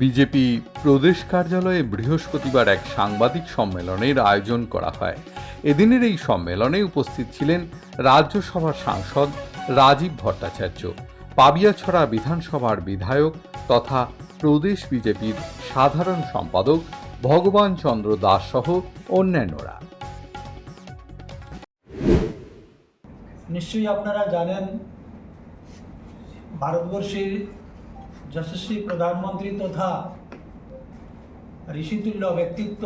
BJP প্রদেশ কার্যালয়ে বৃহস্পতিবার এক সাংবাদিক সম্মেলনের আয়োজন করা হয়। এদিনের এই সম্মেলনে উপস্থিত ছিলেন রাজ্যসভার সাংসদ রাজীব ভট্টাচার্য, পাবিয়াছড়া বিধানসভার বিধায়ক তথা প্রদেশ বিজেপির সাধারণ সম্পাদক ভগবান চন্দ্র দাস সহ অন্যান্যরা। নিশ্চয়ই আপনারা জানেন, ভারতবর্ষের যশস্বী প্রধানমন্ত্রী তথা ঋষিতুল্য ব্যক্তিত্ব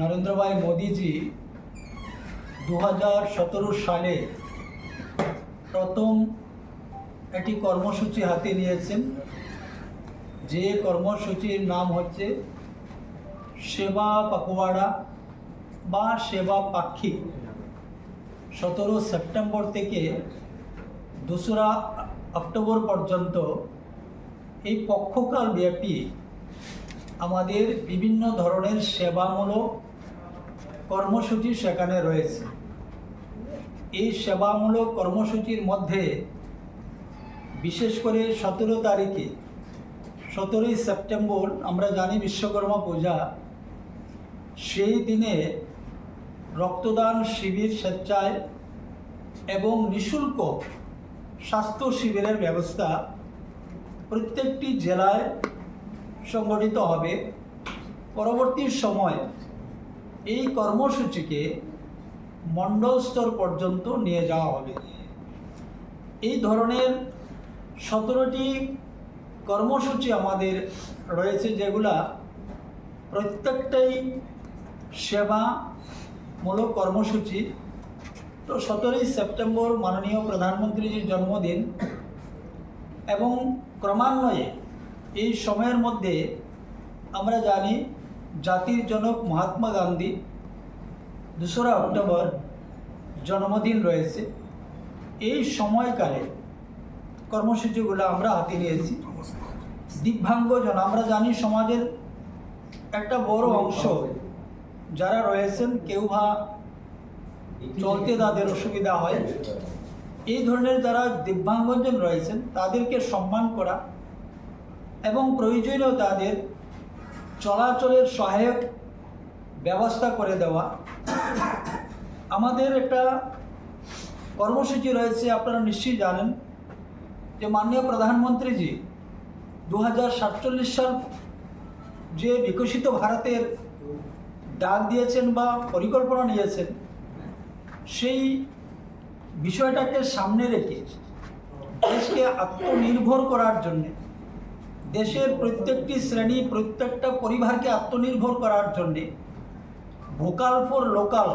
নরেন্দ্রভাই মোদীজি দু হাজার সতেরো সালে প্রথম একটি কর্মসূচি হাতে নিয়েছেন। যে কর্মসূচির নাম হচ্ছে সেবা পাকোয়াড়া বা সেবা পাক্ষী। সতেরো সেপ্টেম্বর থেকে দোসরা অক্টোবর পর্যন্ত এই পক্ষকাল ব্যাপী আমাদের বিভিন্ন ধরনের সেবামূলক কর্মসূচি সেখানে রয়েছে। এই সেবামূলক কর্মসূচির মধ্যে বিশেষ করে সতেরো তারিখে, সতেরোই সেপ্টেম্বর আমরা জানি বিশ্বকর্মা পূজা, সেই দিনে রক্তদান শিবির স্বেচ্ছায় এবং নিঃশুল্ক স্বাস্থ্য শিবিরের ব্যবস্থা প্রত্যেকটি জেলায় সংগঠিত হবে। পরবর্তী সময় এই কর্মসূচিকে মণ্ডল স্তর পর্যন্ত নিয়ে যাওয়া হবে। এই ধরনের সতেরোটি কর্মসূচি আমাদের রয়েছে, যেগুলা প্রত্যেকটাই সেবামূলক কর্মসূচি। তো সতেরোই সেপ্টেম্বর মাননীয় প্রধানমন্ত্রীজির জন্মদিন এবং ক্রমান্বয়ে এই সময়ের মধ্যে আমরা জানি জাতির জনক মহাত্মা গান্ধী দোসরা অক্টোবর জন্মদিন রয়েছে। এই সময়কালে কর্মসূচিগুলো আমরা হাতে নিয়েছি। দিব্যাঙ্গজন আমরা জানি সমাজের একটা বড় অংশ যারা রয়েছেন, কেউ বা চলতে তাদের অসুবিধা হয়। এই ধরনের যারা দিব্যাঙ্গজন রয়েছেন, তাদেরকে সম্মান করা এবং প্রয়োজনীয় তাদের চলাচলের সহায়ক ব্যবস্থা করে দেওয়া। আমাদের একটা কর্মসূচি রয়েছে, আপনারা নিশ্চয়ই জানেন, যে মাননীয় প্রধানমন্ত্রীজি দু হাজার সাতচল্লিশ সাল যে বিকশিত ভারতের ডাক দিয়েছেন বা পরিকল্পনা নিয়েছেন, সেই বিষয়টাকে সামনে রেখে দেশকে আত্মনির্ভর করার জন্যে, দেশের প্রত্যেকটি শ্রেণি, প্রত্যেকটা পরিবারকে আত্মনির্ভর করার জন্যে ভোকাল ফর লোকাল,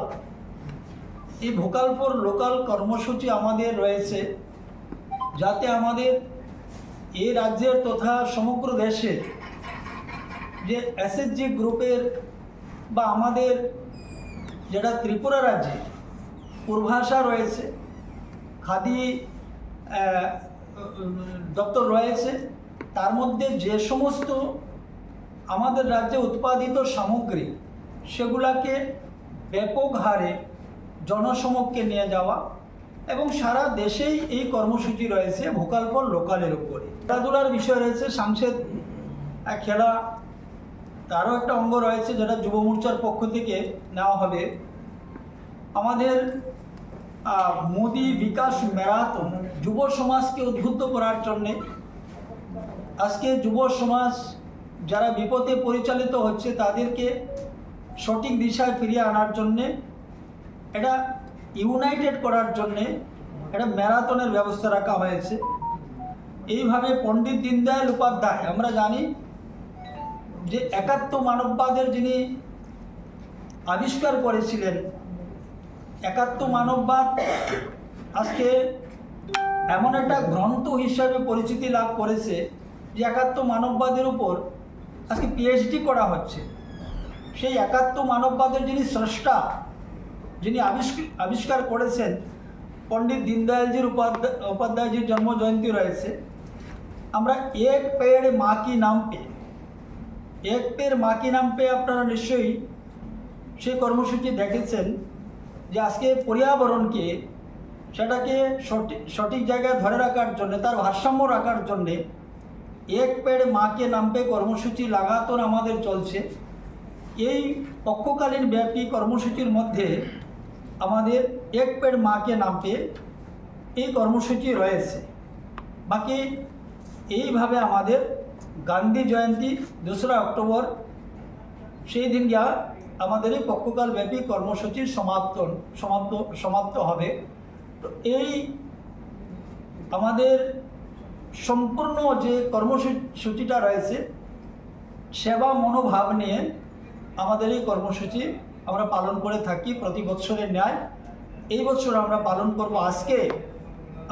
এই ভোকাল ফর লোকাল কর্মসূচি আমাদের রয়েছে যাতে আমাদের এ রাজ্যের তথা সমগ্র দেশে যে এসএসজি গ্রুপের বা আমাদের যেটা ত্রিপুরা রাজ্যে পূর্বাশা রয়েছে খাদি দপ্তর রয়েছে। তার মধ্যে যে সমস্ত আমাদের রাজ্যে উৎপাদিত সামগ্রী, সেগুলাকে ব্যাপক হারে জনসমক্ষে নিয়ে যাওয়া এবং সারা দেশেই এই কর্মসূচি রয়েছে ভোকাল ফর লোকালের উপরে। খেলাধুলার বিষয় রয়েছে, সাংসদ খেলা, তারও একটা অঙ্গ রয়েছে যেটা যুব মোর্চার পক্ষ থেকে নেওয়া হবে। আমাদের মোদি বিকাশ ম্যারাথন যুব সমাজকে উদ্বুদ্ধ করার জন্যে। আজকে যুব সমাজ যারা বিপদে পরিচালিত হচ্ছে, তাদেরকে সঠিক দিশায় ফিরিয়ে আনার জন্যে, এটা ইউনাইটেড করার জন্যে একটা ম্যারাথনের ব্যবস্থা রাখা হয়েছে। এইভাবে পণ্ডিত দীনদয়াল উপাধ্যায়, আমরা জানি যে একাত্ম মানববাদের যিনি আবিষ্কার করেছিলেন একাত্ম মানববাদ আজকে এমন একটা গ্রন্থ হিসাবে পরিচিতি লাভ করেছে যে একাত্ম মানববাদের উপর আজকে পিএইচডি করা হচ্ছে। সেই একাত্ম মানববাদের যিনি স্রষ্টা, যিনি আবিষ্কার করেছেন, পণ্ডিত দীনদয়ালজির উপাধ্যায় উপাধ্যায়জির জন্ম জয়ন্তী রয়েছে। আমরা এক পেয়ের মা কি নাম পে এক পের মা কি নাম পেয়ে আপনারা নিশ্চয়ই সেই কর্মসূচি দেখেছেন। যে আজকে পর্যাবরণকে সেটাকে সঠিক সঠিক জায়গায় ধরে রাখার জন্য, তার ভারসাম্য রাখার জন্যে এক পেড় মাকে নামপে কর্মসূচি লাগাতার আমাদের চলছে। এই পক্ষকালীন ব্যাপী কর্মসূচির মধ্যে আমাদের এক পেড় মাকে নামপে এই কর্মসূচি রয়েছে। বাকি এইভাবে আমাদের গান্ধী জয়ন্তী, দোসরা অক্টোবর, সেই দিন যা আমাদের এই পক্ষকাল ব্যাপী কর্মসূচির সমাপ্ত সমাপ্ত সমাপ্ত হবে। তো এই আমাদের সম্পূর্ণ যে কর্মসূচিটা রয়েছে, সেবা মনোভাব নিয়ে আমাদের এই কর্মসূচি আমরা পালন করে থাকি প্রতি বছরের ন্যায়। এই বছর আমরা পালন করব আজকে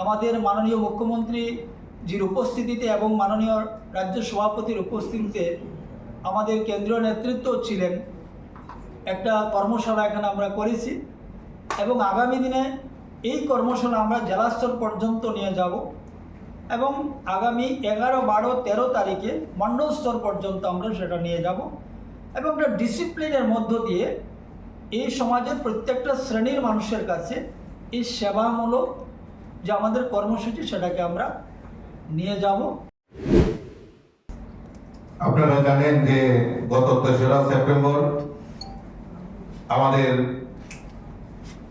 আমাদের মাননীয় মুখ্যমন্ত্রী জির উপস্থিতিতে এবং মাননীয় রাজ্য সভাপতির উপস্থিতিতে আমাদের কেন্দ্রীয় নেতৃত্ব ছিলেন একটা কর্মশালা এখানে আমরা করেছি এবং আগামী দিনে এই কর্মশালা আমরা জেলা স্তর পর্যন্ত নিয়ে যাব এবং আগামী এগারো, বারো, তেরো তারিখে মণ্ডল স্তর পর্যন্ত আমরা সেটা নিয়ে যাব এবং একটা ডিসিপ্লিনের মধ্য দিয়ে এই সমাজের প্রত্যেকটা শ্রেণির মানুষের কাছে এই সেবামূলক যে আমাদের কর্মসূচি সেটাকে আমরা নিয়ে যাব। আপনারা জানেন যে গত তেসরা সেপ্টেম্বর আমাদের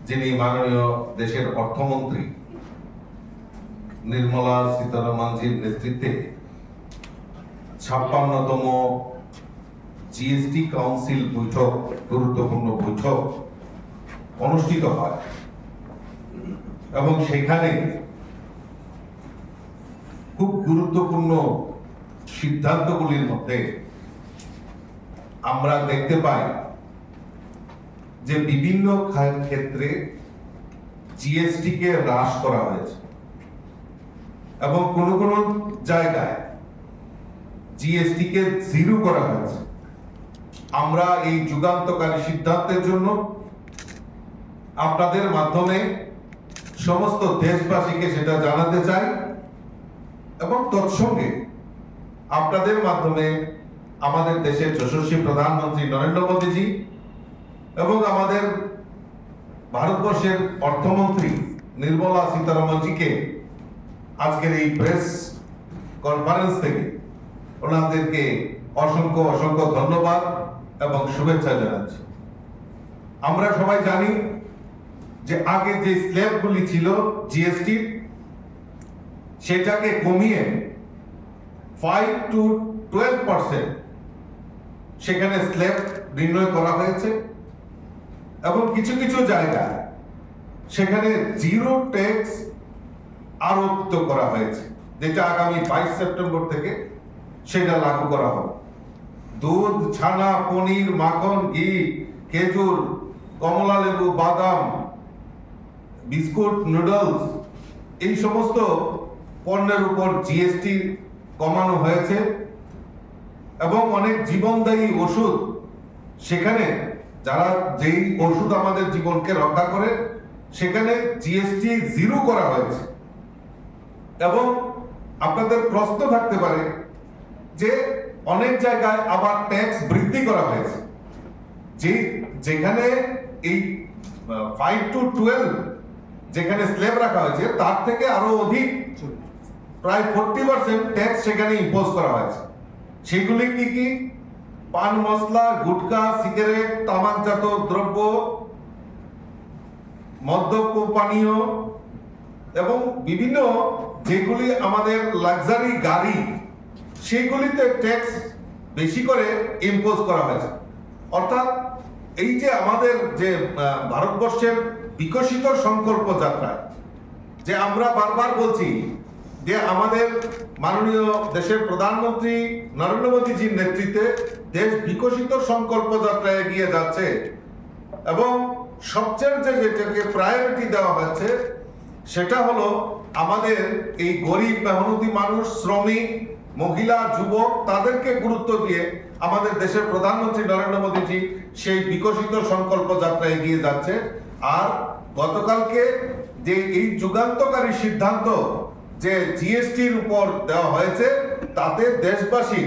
যিনি মাননীয় দেশের অর্থমন্ত্রী, নির্মলা সীতারামনজির নেতৃত্বে ছাপ্পান্নতম জিএসটি কাউন্সিল বৈঠক, গুরুত্বপূর্ণ বৈঠক অনুষ্ঠিত হয়। এবং সেখানে খুব গুরুত্বপূর্ণ সিদ্ধান্তগুলির মধ্যে আমরা দেখতে পাই যে বিভিন্ন ক্ষেত্রে জিএসটি কে হ্রাস করা হয়েছে। এবং কোন কোন জায়গায় জিএসটি কে জিরো করা হয়েছে। আমরা এই যুগান্তকারী সিদ্ধান্তের জন্য আপনাদের মাধ্যমে সমস্ত দেশবাসীকে সেটা জানাতে চাই এবং তৎসঙ্গে আপনাদের মাধ্যমে আমাদের দেশের যশস্বী প্রধানমন্ত্রী নরেন্দ্র মোদীজি এবং আমাদের ভারতবর্ষের অর্থমন্ত্রী নির্মলা সীতারামনজিকে আজকের এই প্রেস কনফারেন্স থেকে ওনাদেরকে অসংখ্য অসংখ্য ধন্যবাদ এবং শুভেচ্ছা জানাচ্ছি। আমরা সবাই জানি যে আগে যে স্ল্যাবগুলি ছিল জিএসটি সেটাকে কমিয়ে ফাইভ টু টুয়েলভ পার্সেন্ট সেখানে স্ল্যাব নির্ণয় করা হয়েছে। এবং কিছু কিছু জায়গায় সেখানে জিরো ট্যাক্স আরোপিত করা হয়েছে, যেটা আগামী বাইশ সেপ্টেম্বর থেকে সেটা লাগু করা হবে। দুধ, ছানা, পনির, মাখন, ঘি, খেজুর, কমলা লেবু, বাদাম, বিস্কুট, নুডলস, এই সমস্ত পণ্যের উপর জিএসটি কমানো হয়েছে এবং অনেক জীবনদায়ী ওষুধ সেখানে যারা যেই ওষুধ আমাদের জীবনকে রক্ষা করে সেখানে জিএসটি জিরো করা হয়েছে। এবং আপনাদের প্রশ্ন থাকতে পারে যে অনেক জায়গায় আবার ট্যাক্স বৃদ্ধি করা হয়েছে। যে যেখানে এই ফাইভ টু টুয়েলভ যেখানে স্ল্যাব রাখা হয়েছে তার থেকে আরও অধিক প্রায় ফোরটি পার্সেন্ট ট্যাক্স সেখানে ইম্পোজ করা হয়েছে। সেগুলি কি কি? পান মশলা গুটখা সিগারেট, তামাকজাত দ্রব্য, মদ্যপ পানীয় এবং বিভিন্ন যেগুলি আমাদের লাক্সারি গাড়ি, সেগুলিতে ট্যাক্স বেশি করে ইম্পোজ করা হয়েছে। অর্থাৎ এই যে আমাদের যে ভারতবর্ষের বিকশিত সংকল্প যাত্রা, যে আমরা বারবার বলছি যে আমাদের মাননীয় দেশের প্রধানমন্ত্রী নরেন্দ্র মোদীজির নেতৃত্বে দেশ বিকশিত সংকল্প যাত্রায় এগিয়ে যাচ্ছে এবং সবচেয়ে যেটাকে প্রায়োরিটি দেওয়া হচ্ছে, সেটা হলো আমাদের এই গরিব, মেহনতি মানুষ, শ্রমিক, মহিলা, যুবক, তাদেরকে গুরুত্ব দিয়ে আমাদের দেশের প্রধানমন্ত্রী নরেন্দ্র মোদীজি সেই বিকশিত সংকল্প যাত্রা এগিয়ে যাচ্ছে। আর গতকালকে যে এই যুগান্তকারী সিদ্ধান্ত যে জিএসটির উপর দেওয়া হয়েছে, তাতে দেশবাসী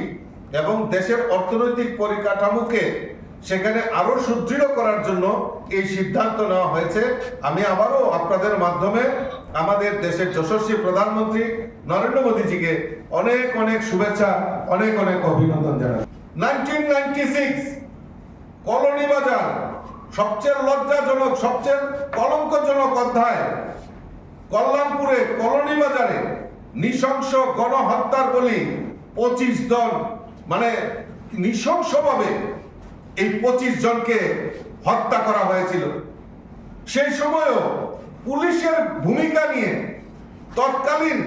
এবং দেশের অর্থনৈতিক পরিকাঠামোকে সেখানে আরও সুদৃঢ় করার জন্য এই সিদ্ধান্ত নেওয়া হয়েছে। আমি আবারও আপনাদের মাধ্যমে আমাদের দেশের যশস্বী প্রধানমন্ত্রী নরেন্দ্র মোদীজিকে অনেক অনেক শুভেচ্ছা, অনেক অনেক অভিনন্দন জানাই নাইনটিন নাইনটি সিক্স কলোনি বাজার, সবচেয়ে লজ্জাজনক, সবচেয়ে কলঙ্কজনক অধ্যায় কল্যাণপুরে কলোনি বাজারে নৃশংস গণহত্যার বলি পঁচিশ জন মানে নৃশংসভাবে এই পঁচিশ জনকে হত্যা করা হয়েছিল। সেই সময়ও পুলিশের ভূমিকা নিয়ে তৎকালীন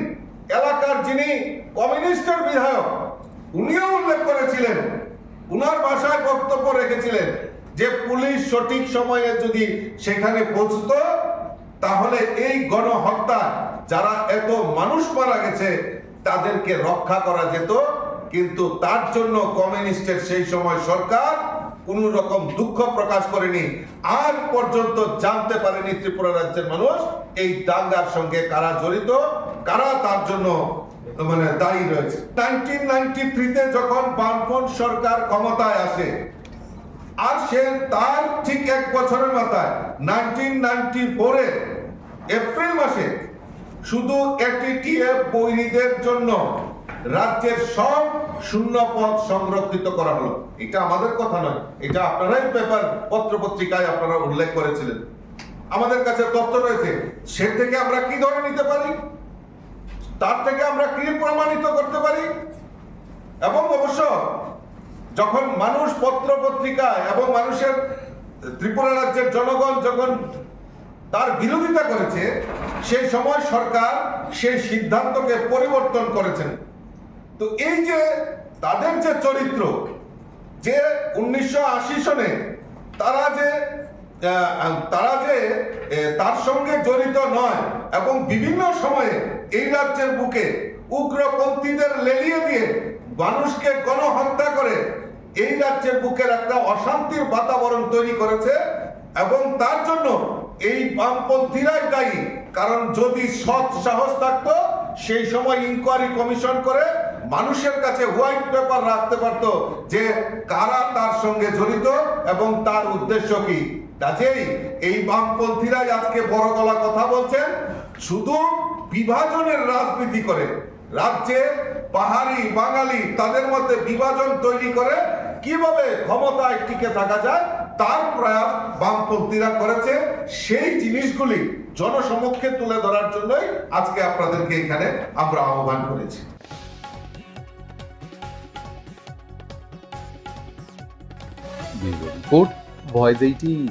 এলাকার যিনি কমিউনিস্টের বিধায়ক, উনিও উল্লেখ করেছিলেন, উনার ভাষায় বক্তব্য রেখেছিলেন যে পুলিশ সঠিক সময়ে যদি সেখানে পৌঁছতো তাহলে এই গণহত্যা যারা এত মানুষ মারা গেছে, তাদেরকে রক্ষা করা যেত। কিন্তু তার জন্য কমিউনিস্টের সেই সময় সরকার কোন রকম দুঃখ প্রকাশ করেনি। আজ পর্যন্ত জানতে পারেনি ত্রিপুরা রাজ্যের মানুষ এই দাঙ্গার সঙ্গে কারা জড়িত, কারা তার জন্য মানে দায়ী রয়েছে। নাইনটিন নাইনটি থ্রিতে যখন বামফ্রন্ট সরকার ক্ষমতায় আসে, আর সে তার ঠিক এক বছরের মাথায় নাইনটিন নাইনটি ফোরে এপ্রিল মাসে শুধু এটিটিএফ বৈরীদের জন্য রাজ্যের সব শূন্য পদ সংরক্ষিত করা হলো। এটা আমাদের কথা নয়, এটা আপনারাই পেপার পত্র পত্রিকায় আপনারা উল্লেখ করেছিলেন। আমাদের কাছে তথ্য রয়েছে, সে থেকে আমরা কি ধরে নিতে পারি? তার থেকে আমরা কি প্রমাণিত করতে পারি? এবং অবশ্য যখন মানুষ পত্র পত্রিকায় এবং মানুষের ত্রিপুরা রাজ্যের জনগণ যখন তার বিরোধিতা করেছে সেই সময় সরকার সেই সিদ্ধান্তকে পরিবর্তন করেছেন। তো এই যে তাদের যে চরিত্র, যে উনিশশো আশি সনে তারা যে তারা যে তার সঙ্গে জড়িত নয় এবং বিভিন্ন সময়ে এই রাজ্যের বুকে উগ্রপন্থীদের লেলিয়ে দিয়ে মানুষকে গণহত্যা করে এই রাজ্যের বুকের একটা অশান্তির বাতাবরণ তৈরি করেছে এবং তার জন্য এই বামপন্থীরাই দায়ী। কারণ যদি সৎ সাহস থাকতো, সেই সময় ইনকোয়ারি কমিশন করে মানুষের কাছে হোয়াইট পেপার রাখতে পারতো যে কারা তার সঙ্গে জড়িত এবং তার উদ্দেশ্য কি। কাজেই এই বামপন্থীরাই আজকে বড় গলা কথা বলছেন, শুধু বিভাজনের রাজনীতি করে। রাজ্যে পাহাড়ি বাঙালি তাদের মধ্যে বিভাজন তৈরি করে কীভাবে ক্ষমতায় টিকে থাকা যায় তার প্রয়াস বামপন্থীরা করেছে। সেই জিনিসগুলি জনসমক্ষে তুলে ধরার জন্যই আজকে আপনাদেরকে এখানে আমরা আহ্বান করেছি। Report voice eighteen